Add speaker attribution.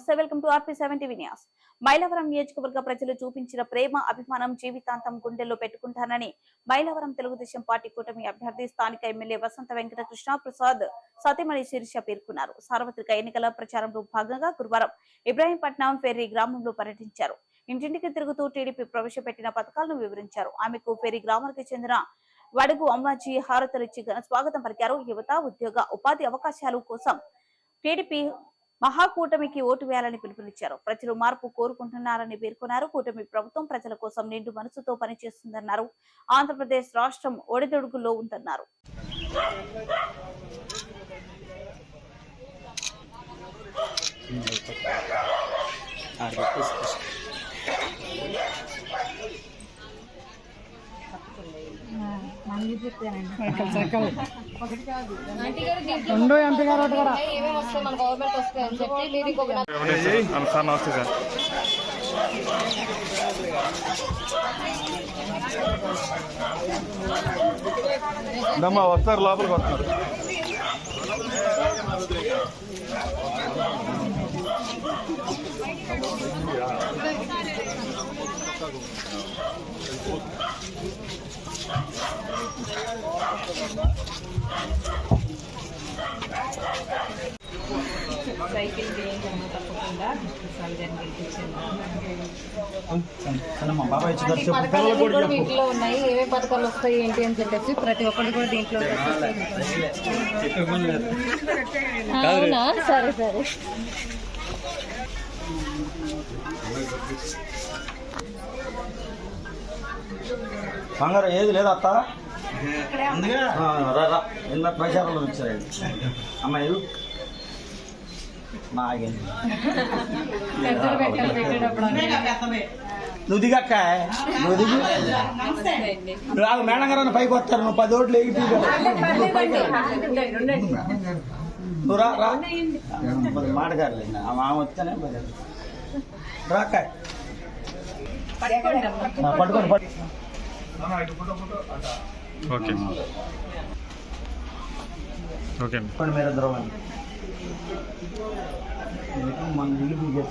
Speaker 1: నమస్తే welcome to RP seventy Vinyas Mylavaram నియోజకవర్గ ప్రజలు చూపించిన ప్రేమ అభిమానం జీవితాంతం గుండెల్లో పెట్టుకుంటానని మైలవరం తెలుగుదేశం పార్టీ కూటమి అభ్యర్థి స్థానిక ఎమ్మెల్యే వసంత వెంకట కృష్ణ ప్రసాద్ సతీమణి శీర్ష పేర్కొన్నారు. సార్వత్రిక ఎన్నికల ప్రచారంలో భాగంగా గురువారం ఇబ్రాహీంపట్నం ఫెర్రీ గ్రామంలో పర్యటించారు. ఇంటింటికి తిరుగుతూ టీడీపీ ప్రవేశపెట్టిన పథకాలను వివరించారు. ఆమెకు ఫెర్రీ గ్రామానికి చెందిన వడుగు అమ్మాజీ హారతలిచ్చి ఘన స్వాగతం పలికారు. యువత ఉద్యోగ ఉపాధి అవకాశాలు కోసం టీడీపీ మహాకూటమికి ఓటు వేయాలని పిలుపునిచ్చారు. ప్రజలు మార్పు కోరుకుంటున్నారని పేర్కొన్నారు. కూటమి ప్రభుత్వం ప్రజల కోసం నిండు మనసుతో పనిచేస్తుందన్నారు. ఆంధ్రప్రదేశ్ రాష్ట్రం ఒడిదొడుగులో ఉందన్నారు.
Speaker 2: రెండు ఎంపీ గారు ఒకటి కూడా.
Speaker 3: సార్ నమస్తే సార్ దమ్మా వస్తారు లోపలికి వస్తారు.
Speaker 4: సైకిల్ చేయించాము తప్పకుండా
Speaker 5: ఇంట్లో ఉన్నాయి. ఏమేమి పథకాలు వస్తాయి ఏంటి అని చెప్పేసి ప్రతి ఒక్కరు కూడా దీంట్లో అవునా? సరే సరే.
Speaker 6: బంగారు ఏది లేదా అత్త? నిన్న ప్రచారంలో వచ్చారు అమ్మాయి
Speaker 5: పెట్టేటప్పుడు
Speaker 6: నువ్వు దిగక్క నువ్వు దిగు నువ్వు ఆగు, మేడం గారు పైకి వస్తారు. నువ్వు పది ఓట్లు ఎగిటి నువ్వు రా రా. మరి మాటగారులే ఆ మామ వస్తేనే పట్టుకోండి పట్టు.
Speaker 3: ఓకే. ఓకే ఇప్పుడు
Speaker 6: పట్టుకోండి మీరు ఇద్దరు మన ఇల్లు